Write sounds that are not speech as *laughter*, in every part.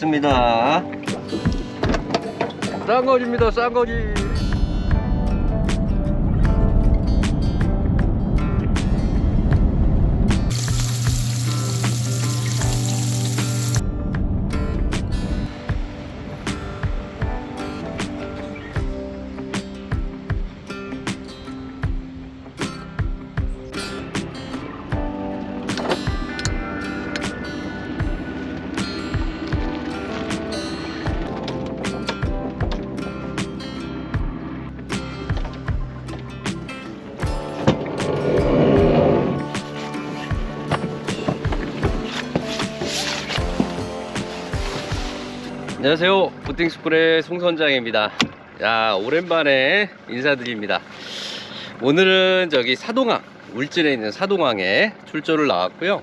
습니다. 쌍거지입니다 쌍거지 안녕하세요. 부팅스쿨의 송선장입니다. 야 오랜만에 인사드립니다. 오늘은 저기 사동항 울진에 있는 사동항에 출조를 나왔고요.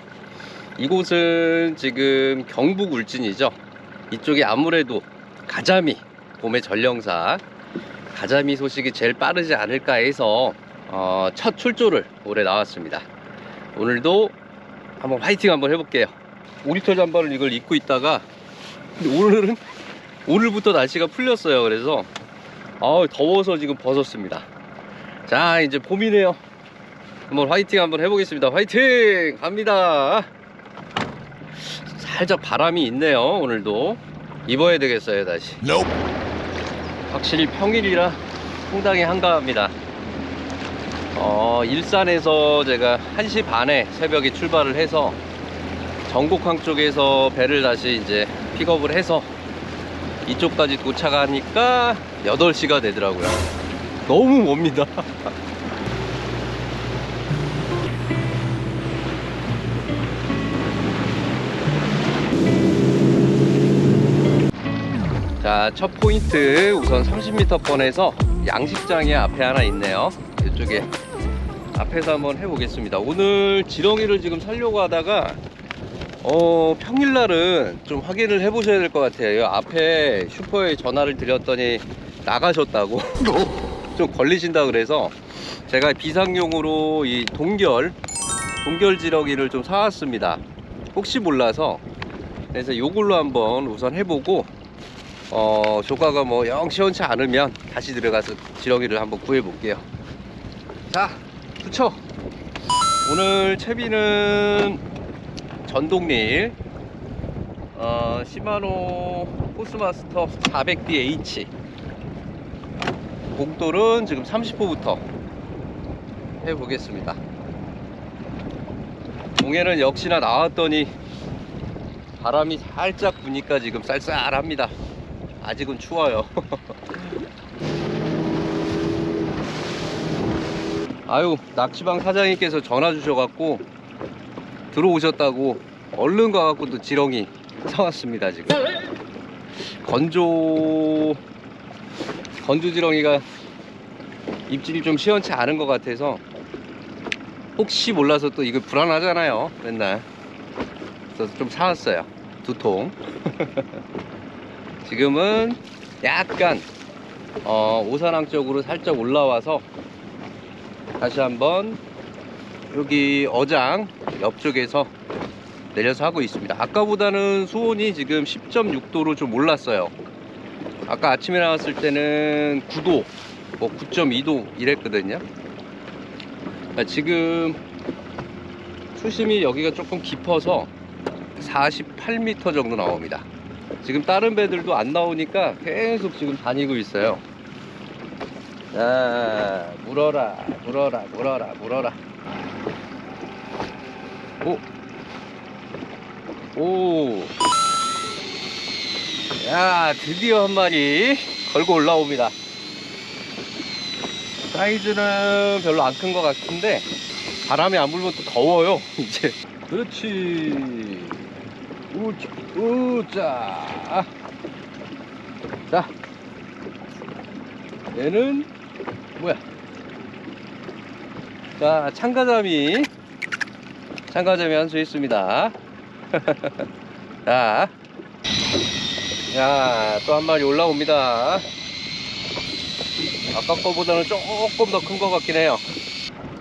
이곳은 지금 경북 울진이죠. 이쪽이 아무래도 가자미 봄의 전령사. 가자미 소식이 제일 빠르지 않을까 해서 어, 첫 출조를 올해 나왔습니다. 오늘도 한번 화이팅 한번 해볼게요. 5리터 잠바를 이걸 입고 있다가 근데 오늘은 오늘부터 날씨가 풀렸어요. 그래서 아 더워서 지금 벗었습니다. 자 이제 봄이네요. 한번 화이팅 한번 해보겠습니다. 화이팅 갑니다. 살짝 바람이 있네요. 오늘도 입어야 되겠어요 다시. 확실히 평일이라 상당히 한가합니다. 어, 일산에서 제가 1시 반에 새벽에 출발을 해서 전곡항 쪽에서 배를 다시 이제 픽업을 해서 이쪽까지 도착하니까 8시가 되더라고요. 너무 멉니다. *laughs* 자, 첫 포인트 우선 30m 번에서 양식장이 앞에 하나 있네요. 이쪽에 앞에서 한번 해보겠습니다. 오늘 지렁이를 지금 살려고 하다가 어, 평일날은 좀 확인을 해 보셔야 될 것 같아요. 이 앞에 슈퍼에 전화를 드렸더니 나가셨다고 *laughs* 좀 걸리신다 그래서 제가 비상용으로 이 동결 동결 지렁이를 좀 사왔습니다. 혹시 몰라서 그래서 요걸로 한번 우선 해보고 어, 조과가 뭐 영 시원치 않으면 다시 들어가서 지렁이를 한번 구해 볼게요. 자, 투척. 오늘 채비는 전동릴 어, 시마노 코스마스터 400DH 공돌은 지금 30호부터 해보겠습니다. 공에는 역시나 나왔더니 바람이 살짝 부니까 지금 쌀쌀합니다. 아직은 추워요. *laughs* 아유 낚시방 사장님께서 전화 주셔갖고 들어오셨다고 얼른 가갖고 또 지렁이 사왔습니다 지금. 건조 건조 지렁이가 입질이 좀 시원치 않은 것 같아서 혹시 몰라서 또 이거 불안하잖아요 맨날. 그래서 좀 사왔어요 두통. *laughs* 지금은 약간 어, 오산항 쪽으로 살짝 올라와서 다시 한번 여기 어장 옆쪽에서 내려서 하고 있습니다. 아까보다는 수온이 지금 10.6도로 좀 올랐어요. 아까 아침에 나왔을 때는 9도, 뭐 9.2도 이랬거든요. 아, 지금 수심이 여기가 조금 깊어서 48m 정도 나옵니다. 지금 다른 배들도 안 나오니까 계속 지금 다니고 있어요. 자, 물어라, 물어라, 물어라, 물어라. 오. 야, 드디어 한 마리 걸고 올라옵니다. 사이즈는 별로 안 큰 것 같은데, 바람이 안 불면 또 더워요, *laughs* 이제. 그렇지. 우짜, 우짜. 자. 얘는, 뭐야. 자, 참가자미. 참가자미 한 수 있습니다. 자, 자, 또 한 마리 올라옵니다. 아까 거보다는 조금 더 큰 것 같긴 해요.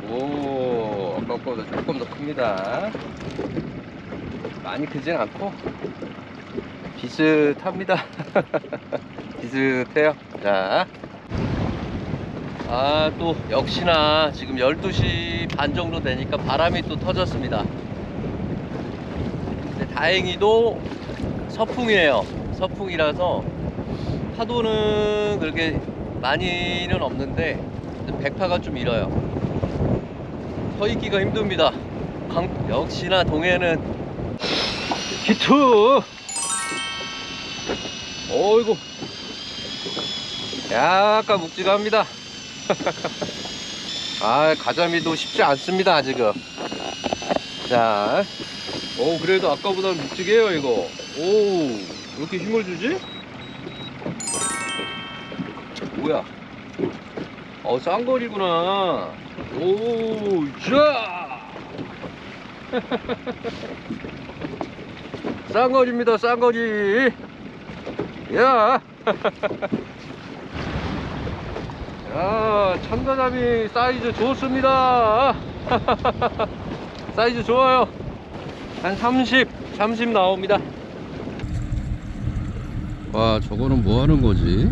오, 아까 거보다 조금 더 큽니다. 많이 크진 않고. 비슷합니다. *laughs* 비슷해요. 자. 아, 또, 역시나 지금 12시 반 정도 되니까 바람이 또 터졌습니다. 다행히도 서풍이에요. 서풍이라서 파도는 그렇게 많이는 없는데 백파가 좀 일어요. 서 있기가 힘듭니다. 강- 역시나 동해는 히트! 어이구. 약간 묵직합니다. *laughs* 아, 가자미도 쉽지 않습니다, 지금. 자. 오, 그래도 아까보다 묵직해요, 이거. 오, 왜 이렇게 힘을 주지? 뭐야? 어, 쌍거리구나. 오, 자! *laughs* 쌍거리입니다, 쌍거리. 야! *laughs* 야, 참가자미 사이즈 좋습니다. *laughs* 사이즈 좋아요. 한 30, 30 나옵니다. 와, 저거는 뭐 하는 거지?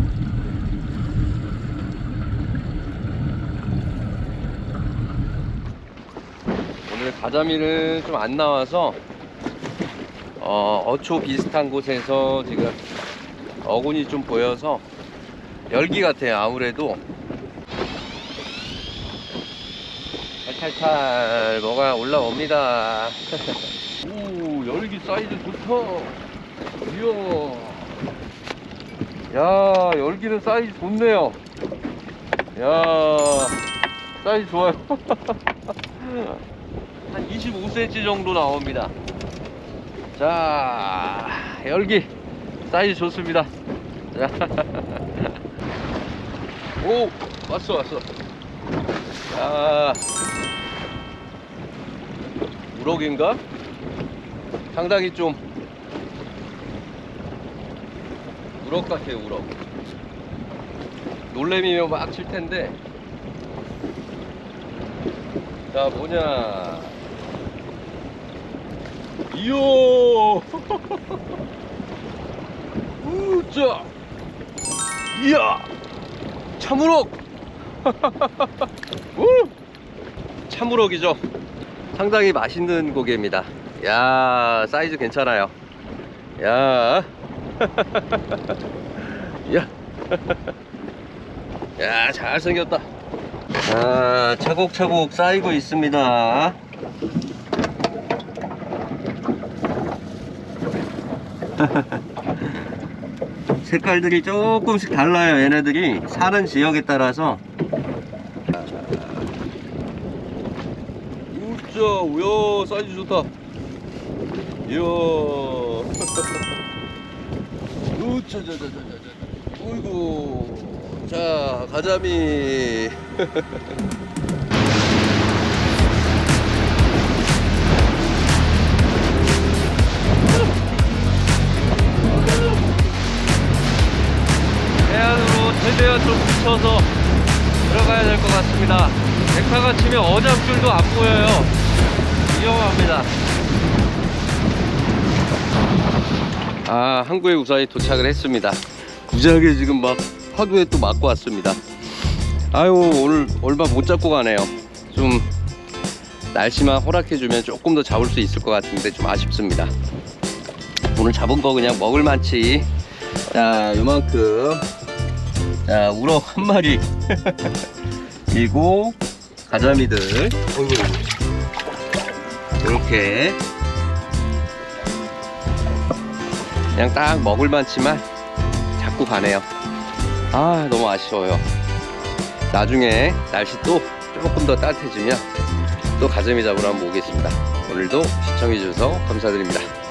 오늘 가자미는 좀안 나와서 어, 어초 비슷한 곳에서 지금 어군이 좀 보여서 열기 같아요 아무래도 탈탈탈 뭐가 올라옵니다 오 *laughs* 열기 사이즈 좋다. 이야. 야 열기는 사이즈 좋네요. 야 사이즈 좋아요. *laughs* 한 25cm 정도 나옵니다. 자 열기 사이즈 좋습니다. 자. *laughs* 오 왔어 왔어. 자 우럭인가? 상당히 좀 우럭 같아요 우럭. 놀래미면 막 칠 텐데. 자 뭐냐. 이요 *laughs* 우짜! 이야! 참우럭! *laughs* 우! 참우럭이죠. 상당히 맛있는 고기입니다 야 사이즈 괜찮아요. 야. *laughs* 야. *laughs* 야 잘생겼다. 자 차곡차곡 쌓이고 있습니다. *laughs* 색깔들이 조금씩 달라요 얘네들이. 사는 지역에 따라서. 우짜 우야 사이즈 좋다 이야 우짜자자자자자 *laughs* 어이구 자 가자미 *laughs* 해안으로 최대한 좀 붙여서 들어가야 될 것 같습니다. 백파가 치면 어장줄도 안 보여요. 위험합니다. 아, 항구에 우사히 도착을 했습니다. 무지하게 지금 막 파도에 또 맞고 왔습니다. 아유, 오늘 얼마 못 잡고 가네요. 좀 날씨만 허락해주면 조금 더 잡을 수 있을 것 같은데 좀 아쉽습니다. 오늘 잡은 거 그냥 먹을 만치. 자, 요만큼. 자, 우럭 한 마리. *laughs* 그리고 가자미들. 이렇게. 그냥 딱 먹을 만치만 잡고 가네요. 아, 너무 아쉬워요. 나중에 날씨 또 조금 더 따뜻해지면 또 가자미 잡으러 한번 오겠습니다. 오늘도 시청해주셔서 감사드립니다.